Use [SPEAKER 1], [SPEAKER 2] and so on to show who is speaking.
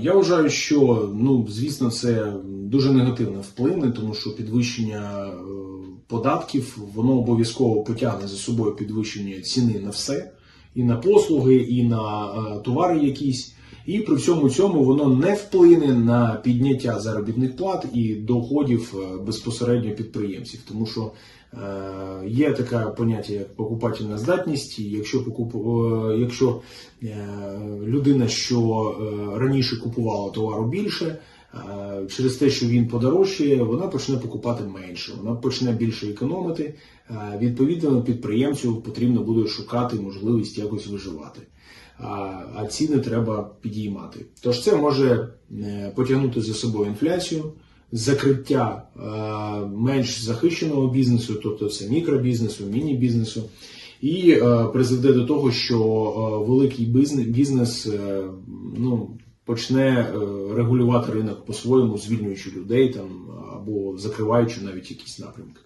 [SPEAKER 1] Я вважаю, що ну звісно, це дуже негативно вплине, тому що підвищення е, податків воно обов'язково потягне за собою підвищення ціни на все, і на послуги, і на е, товари якісь. І при всьому цьому воно не вплине на підняття заробітних плат і доходів е, безпосередньо підприємців, тому що е, є таке поняття як покупательна здатність. Якщо покуп... е, якщо людина, що раніше купувала товару більше, через те, що він подорожчає, вона почне покупати менше, вона почне більше економити. Е, Відповідно, підприємцю потрібно буде шукати можливість якось виживати. А, а ціни треба підіймати. Тож це може е, потягнути за собою інфляцію, закриття е, менш захищеного бізнесу, тобто це мікробізнесу, міні-бізнесу, і е, призведе до того, що е, великий бізнес, е, ну, почне е, регулювати ринок по-своєму, звільнюючи людей там або закриваючи навіть якісь напрямки.